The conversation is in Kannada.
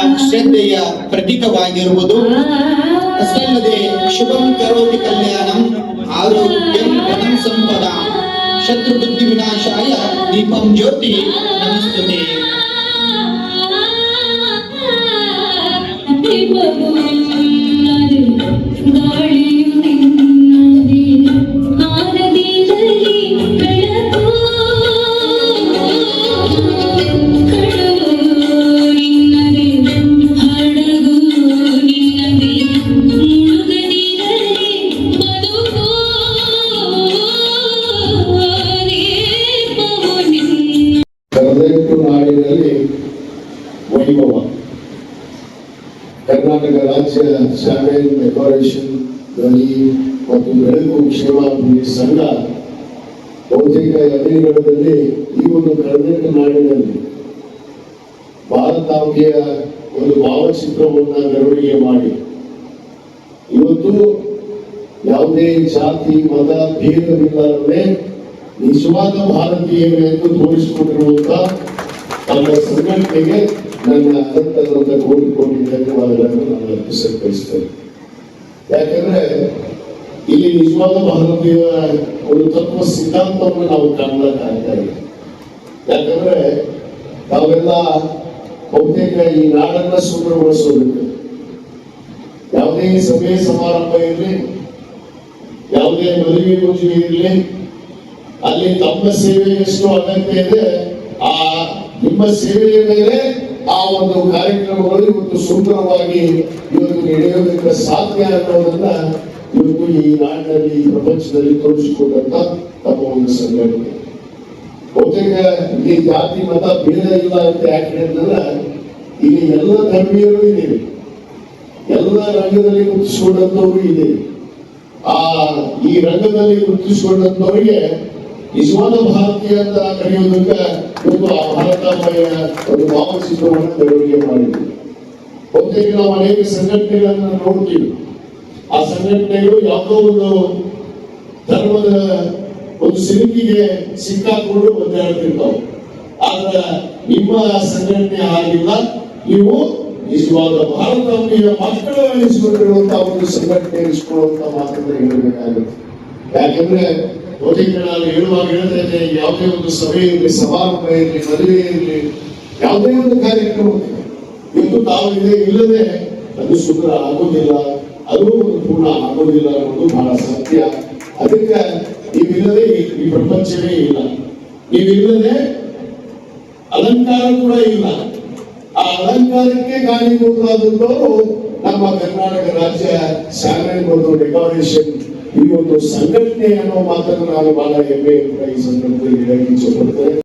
ಶ್ರದ್ಧೆಯ ಪ್ರತೀಕವಾಗಿರುವುದು. ಅಷ್ಟೇ ಅಲ್ಲದೆ ಶುಭಂ ಕರೋತಿ ಕಲ್ಯಾಣಂ ಆರೋಗ್ಯಂ ಧನಂ ಸಂಪದ. ಶತ್ರು ಬುದ್ಧಿ ವಿನಾಶಾಯ ದೀಪಂ ಜ್ಯೋತಿ ನಮಸ್ತುತೆ. ಹದಿನೆಂಟು ನಾಡಿನಲ್ಲಿ ವೈಭವ. ಕರ್ನಾಟಕ ರಾಜ್ಯ ಶಾಮಿಲ್ ಡೆಕೋರೇಷನ್ ಮತ್ತು ಬೆಳಗು ಕ್ಷೇಮಾಭಿವೃದ್ಧಿ ಸಂಘ ಬಹುತೇಕ ಅಭಿನಯಗಳಲ್ಲಿ ಈ ಒಂದು ಕರ್ನಾಟಕ ನಾಡಿನಲ್ಲಿ ಭಾರತಾಂಬೆಯ ಒಂದು ಭಾವಚಿತ್ರವನ್ನು ಮೆರವಣಿಗೆ ಮಾಡಿ. ಇವತ್ತು ಯಾವುದೇ ಜಾತಿ, ಮತ ಭೇದವಿಲ್ಲದೆ ನಿಜವಾದ ಭಾರತೀಯರು ಎಂದು ತೋರಿಸಿಕೊಂಡಿರುವಂತ ನಮ್ಮ ಸಂಘಟನೆಗೆ ನನ್ನ ಅನಂತರದ ಕೋಟಿ ಕೋಟಿ ಧನ್ಯವಾದಗಳನ್ನು ನಾನು ಅರ್ಪಿಸಲು ಬಯಸ್ತೇನೆ. ಯಾಕಂದ್ರೆ ಇಲ್ಲಿ ನಿಜವಾದ ಭಾರತೀಯ ಒಂದು ತತ್ವ ಸಿದ್ಧಾಂತವನ್ನು ನಾವು ಕಾಣಲಾಗ್ತಾ ಇಲ್ಲ. ಯಾಕಂದ್ರೆ ನಾವೆಲ್ಲ ಬಹುತೇಕ ಈ ನಾಡನ್ನ ಸುಂದರಗೊಳಿಸೋದಕ್ಕೆ ಯಾವುದೇ ಸಭೆ ಸಮಾರಂಭ ಇರಲಿ, ಯಾವುದೇ ಮದುವೆ ಮುಂಜಿಗೆ ಇರಲಿ ಅಲ್ಲಿ ತಮ್ಮ ಸೇವೆ ಎಷ್ಟು ಅಗತ್ಯ ಇದೆ. ಆ ನಿಮ್ಮ ಸೇವೆಯ ಮೇಲೆ ಆ ಒಂದು ಕಾರ್ಯಕ್ರಮಗಳು ಇವತ್ತು ಸುಂದರವಾಗಿ ಇವತ್ತು ನಡೆಯೋದಕ್ಕೆ ಸಾಧ್ಯ ಅನ್ನೋದನ್ನ ಇವತ್ತು ಈ ನಾಡಿನಲ್ಲಿ, ಈ ಪ್ರಪಂಚದಲ್ಲಿ ತೋರಿಸಿಕೊಂಡಂತ ತಮ್ಮ ಒಂದು ಸಂಘಟನೆ. ಬಹುತೇಕ ಈ ಜಾತಿ, ಮತ ಭೇದ ಇಲ್ಲ ಅಂತ ಯಾಕೆ ಹೇಳಿದ್ರೆ ಇಲ್ಲಿ ಎಲ್ಲ ಧರ್ಮೀಯರು ಇದ್ದೀವಿ ಎಲ್ಲ ರಂಗದಲ್ಲಿ ಗುರುತಿಸಿಕೊಂಡಂತವರು ಇದೆ ಆ ಈ ರಂಗದಲ್ಲಿ ಗುರುತಿಸಿಕೊಂಡಂತವರಿಗೆ ನಿಜವಾದ ಭಾರತೀಯ ಅಂತ ಕರೆಯೋದಕ್ಕೆ ಇವತ್ತು ಆ ಭಾರತಾಂಬೆಯ ಒಂದು ಭಾವಚಿತ್ರವನ್ನು ಬೆಳವಣಿಗೆ ಮಾಡಿದ್ವಿ. ಬಹುತೇಕ ನಾವು ಅನೇಕ ಸಂಘಟನೆಗಳನ್ನು ನೋಡ್ತೀವಿ. ಆ ಸಂಘಟನೆಗಳು ಯಾವುದೋ ಒಂದು ಧರ್ಮದ ಒಂದು ಸಿಲುಕಿಗೆ ಸಿಕ್ಕಾಕೊಂಡು ಒದ್ದಾಡ್ತಿರ್ತಾವೆ. ಆದ್ರೆ ನಿಮ್ಮ ಸಂಘಟನೆ ಆಗಿಲ್ಲ. ನೀವು ನಿಜವಾದ ಭಾರತೀಯ ಮಕ್ಕಳು ಎನಿಸಿಕೊಂಡಿರುವಂತಹ ಒಂದು ಸಂಘಟನೆ ಎನಿಸಿಕೊಳ್ಳುವಂತ ಮಾತನ್ನ ಹೇಳಬೇಕಾಗುತ್ತೆ. ಯಾಕಂದ್ರೆ ಬಹುತೇಕ ನಾನು ಹೇಳುವಾಗ ಹೇಳ್ತಾ ಇದ್ದೆ, ಯಾವುದೇ ಒಂದು ಸಭೆ ಇರಲಿ ಸಮಾರಂಭ ಇರಲಿ ಮದುವೆ ಇರಲಿ ಯಾವುದೇ ಒಂದು ಕಾರ್ಯಕ್ರಮ ಇವತ್ತು ತಾವು ಇದೆ ಇಲ್ಲದೆ ಅದು ಶುಭ್ರ ಆಗೋದಿಲ್ಲ, ಅದು ಒಂದು ಪೂರ್ಣ ಆಗೋದಿಲ್ಲ ಅನ್ನೋದು ಬಹಳ ಸತ್ಯ. ಅದಕ್ಕೆ ನೀವಿಲ್ಲದೆ ಈ- ಪ್ರಪಂಚವೇ ಇಲ್ಲ. ನೀವಿಲ್ಲದೆ ಅಲಂಕಾರ ಕೂಡ ಇಲ್ಲ. ಆ ಅಲಂಕಾರಕ್ಕೆ ಕಾರಣೀಭೂತರಾದಂತವರು ನಮ್ಮ ಕರ್ನಾಟಕ ರಾಜ್ಯ ಶಾಮಿಲ್ ಮತ್ತು ಡೆಕೋರೇಷನ್ ಈ ಒಂದು ಸಂಘಟನೆ ಅನ್ನೋ ಮಾತನ್ನು ನಾನು ಬಹಳ ಹೆಮ್ಮೆ ಈ ಸಂದರ್ಭದಲ್ಲಿ ಹೇಳಕ್ಕೆ ಇಷ್ಟಪಡ್ತೇನೆ